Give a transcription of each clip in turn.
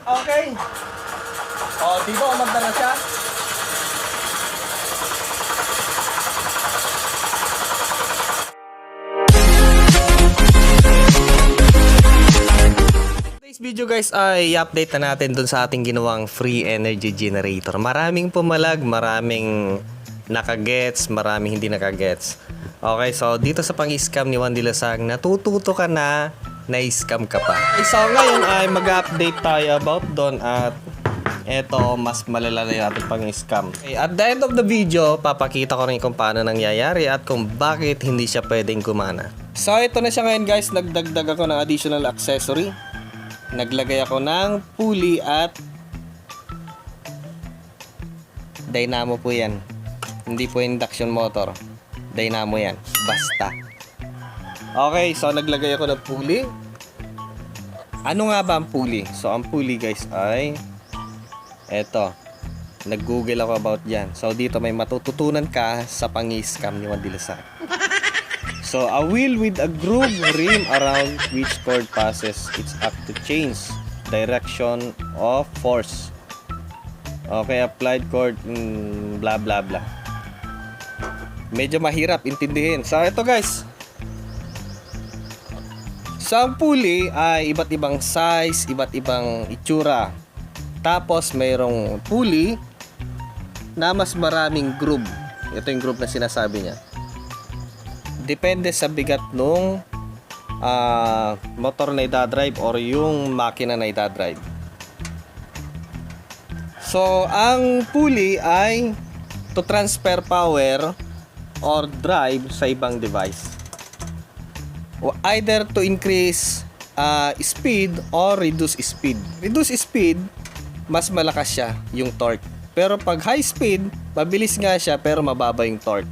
Okay. O, di ba umanda na siya? Video guys ay i-update na natin dun sa ating ginawang free energy generator. Maraming pumalag, maraming nakagets, maraming hindi nakagets. Okay, so dito sa pang-scam ni Juan Dilasag, natututo ka na na-scam ka pa. So ngayon ay mag-update tayo about doon at eto, mas malala na yung ating pang-scam. Okay, at the end of the video, papakita ko rin kung paano nangyayari at kung bakit hindi siya pwedeng kumana. So ito na siya ngayon guys, nagdagdag ako ng additional accessory. Naglagay ako ng pulley at dynamo po yan. Hindi po induction motor. Dynamo yan. Basta. Okay, so naglagay ako ng pulley. Ano nga ba ang pulley? So ang pulley guys ay eto. Nag-google ako about yan. So dito may matututunan ka sa pang-scam ni Juan Dilasag. So, a wheel with a groove rim around which cord passes its up to change direction of force. Okay, applied cord, mm, blah blah blah. Medyo mahirap intindihin. So, ito guys. Sa pulley ay iba't ibang size, iba't ibang itsura. Tapos, mayroong pulley na mas maraming groove. Ito yung groove na sinasabi niya depende sa bigat nung ah, motor na idadrive or yung makina na idadrive. So, ang pulley ay to transfer power or drive sa ibang device. Either to increase ah, speed or reduce speed. Reduce speed, mas malakas siya yung torque. Pero pag high speed, mabilis nga siya pero mababa yung torque.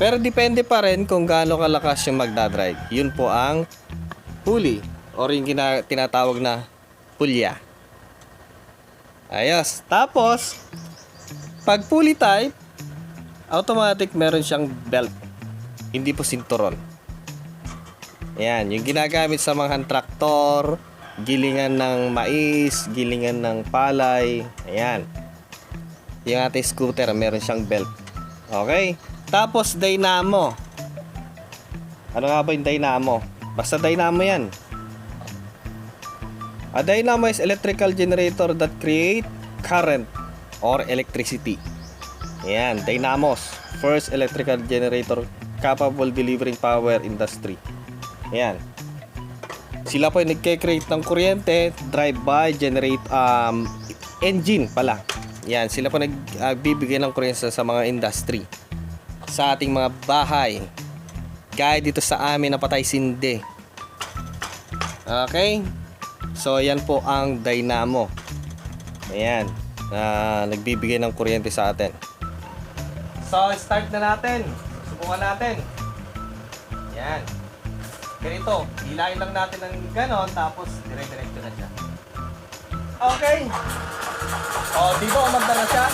Pero depende pa rin kung gaano kalakas yung magdadrive. Yun po ang pulley or yung gina- tinatawag na pulya. Ayos. Tapos, pag pulley type, automatic meron siyang belt. Hindi po sinturon. Ayan, yung ginagamit sa mga traktor, gilingan ng mais, gilingan ng palay. Ayan. Yung ating scooter, meron siyang belt. Okay? Tapos dynamo. Ano nga ba yung dynamo? Basta dynamo yan. A dynamo is electrical generator that create current or electricity. Yan, dynamos. First electrical generator capable delivering power industry. Yan. Sila po yung nagke-create ng kuryente, drive by, generate um, engine pala. Yan, sila po nagbibigay ng kuryente sa mga industry sa ating mga bahay. Gaya dito sa amin na patay sinde. Okay? So, yan po ang dynamo. Ayan. Na nagbibigay ng kuryente sa atin. So, start na natin. Subukan natin. Yan. Ganito. Hilahin lang natin ng ganon. Tapos, dire-diretso na siya. Okay. O, di ba umanda na siya?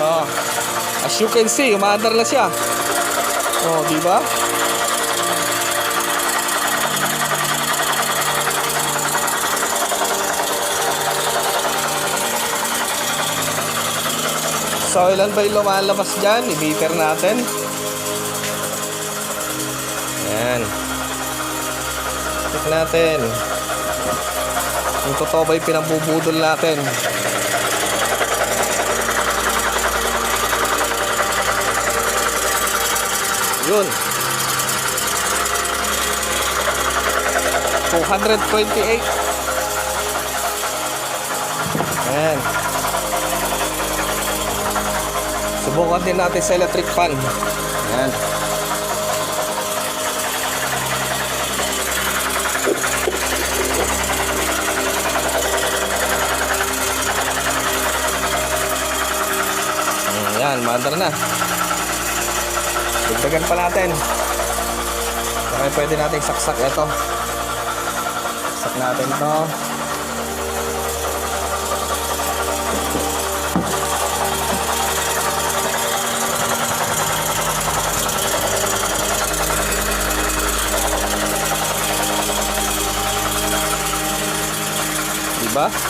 Oh, as you can see, umaandar na siya. Oh, di ba? So, ilan ba yung lumalabas dyan? I-meter natin. Ayan. Check natin. Kung totoo ba yung pinabubudol natin. Yun. 228. Ayan. Subukan din natin sa electric fan. Ayan. Ayan, mandar na. Dagdagan pa natin. Okay, pwede natin saksak ito. Saksak natin to. Ba?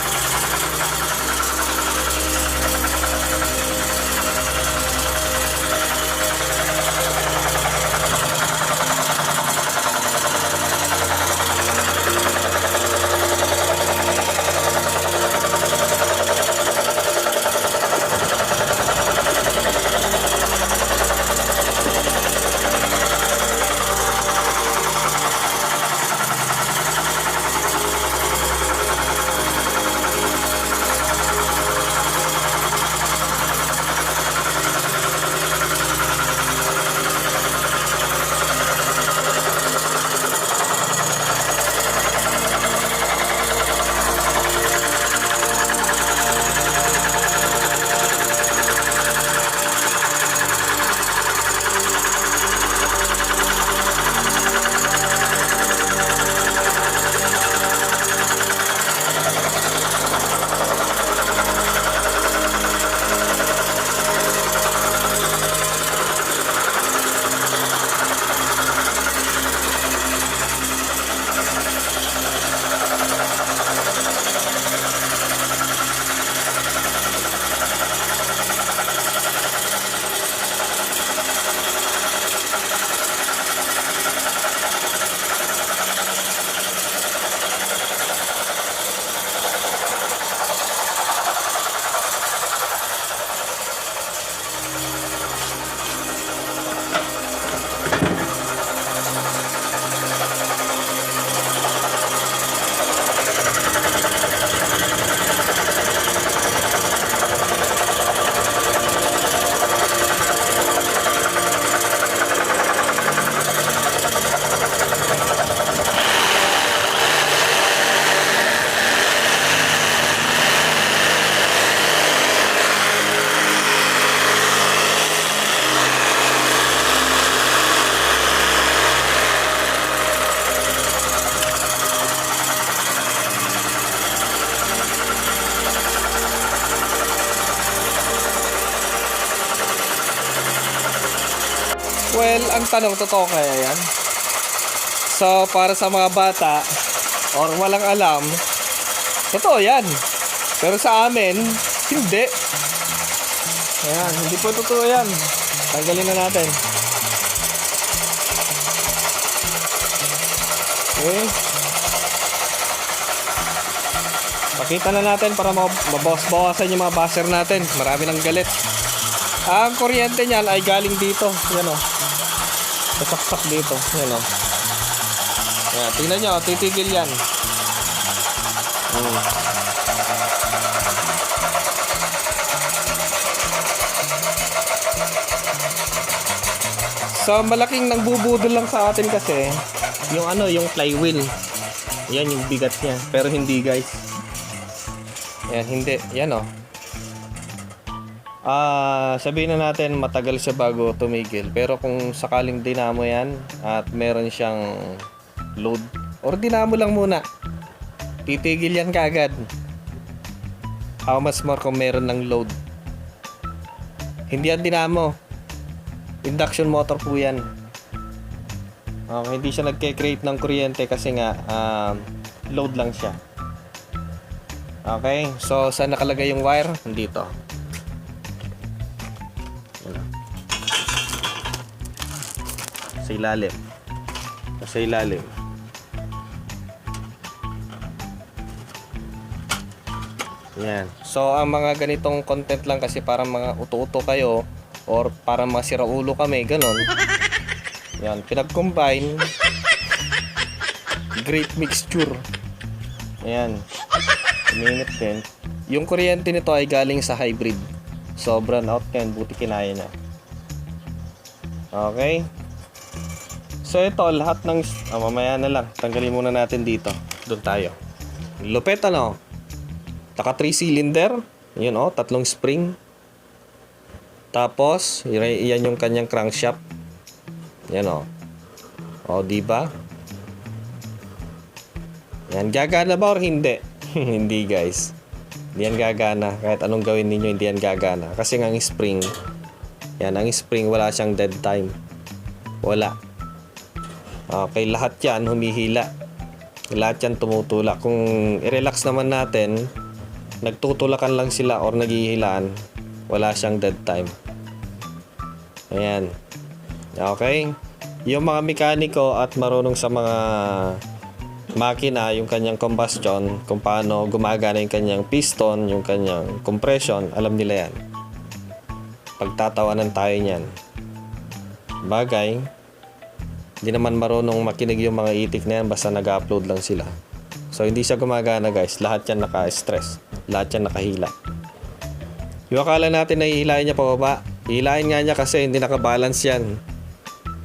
Well, ang tanong, totoo kaya yan? So, para sa mga bata, or walang alam, totoo yan. Pero sa amin, hindi. Ayan, hindi po totoo yan. Tanggalin na natin. Okay. Pakita na natin para mab- mabawas-bawasan yung mga buzzer natin. Marami ng galit. Ang kuryente niyan ay galing dito. Yan o. Sasaksak dito. Yan o. Yan, tingnan nyo. Titigil yan. Hmm. So, malaking nagbubudol lang sa atin kasi yung ano, yung flywheel. Yan yung bigat niya. Pero hindi guys. Yan, hindi. Yan o. Ah, sabihin na natin matagal siya bago tumigil. Pero kung sakaling dinamo yan at meron siyang load or dinamo lang muna. Titigil yan kaagad. How much more kung meron ng load? Hindi yan dinamo. Induction motor po yan. Okay, hindi siya nagke-create ng kuryente kasi nga um, load lang siya. Okay, so saan nakalagay yung wire? Dito. Sa ilalim. Sa ilalim. Yan. So, ang mga ganitong content lang kasi para mga uto-uto kayo or para mga siraulo kami, ganon. Yan, pinag-combine. Great mixture. Ayan. Minute din. Yung kuryente nito ay galing sa hybrid. Sobrang out yan, buti kinaya niya. Okay. So ito, lahat ng... Ah, mamaya na lang. Tanggalin muna natin dito. Doon tayo. Lupet ano? Taka 3 cylinder. Yun oh, tatlong spring. Tapos, yan yung kanyang crankshaft. Yan oh. Oh, di ba? Yan, gagana ba or hindi? hindi guys. Hindi yan gagana. Kahit anong gawin ninyo, hindi yan gagana. Kasi ang spring, yan, ang spring, wala siyang dead time. Wala. Okay, lahat yan humihila. Lahat yan tumutulak. Kung i-relax naman natin, nagtutulakan lang sila or naghihilaan, wala siyang dead time. Ayan. Okay? Yung mga mekaniko at marunong sa mga makina, yung kanyang combustion, kung paano gumagana yung kanyang piston, yung kanyang compression, alam nila yan. Pagtatawanan tayo niyan. Bagay, hindi naman marunong makinig yung mga itik na yan basta nag-upload lang sila. So hindi siya gumagana guys, lahat yan naka-stress, lahat yan nakahila. Yung akala natin na hihilahin niya pababa, hihilahin nga niya kasi hindi nakabalance yan.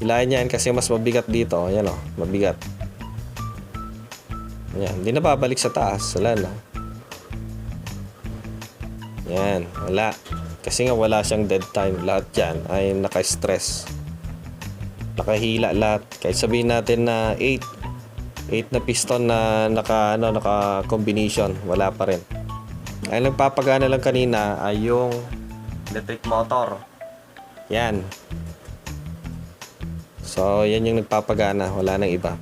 Hilahin niya yan kasi mas mabigat dito, yan o, mabigat. Yan, hindi na babalik sa taas, wala na. Yan, wala. Kasi nga wala siyang dead time, lahat yan ay naka-stress nakahila lahat. Kahit sabihin natin na 8 8 na piston na naka ano naka combination, wala pa rin. Ang nagpapagana lang kanina ay yung electric motor. Yan. So, yan yung nagpapagana, wala nang iba.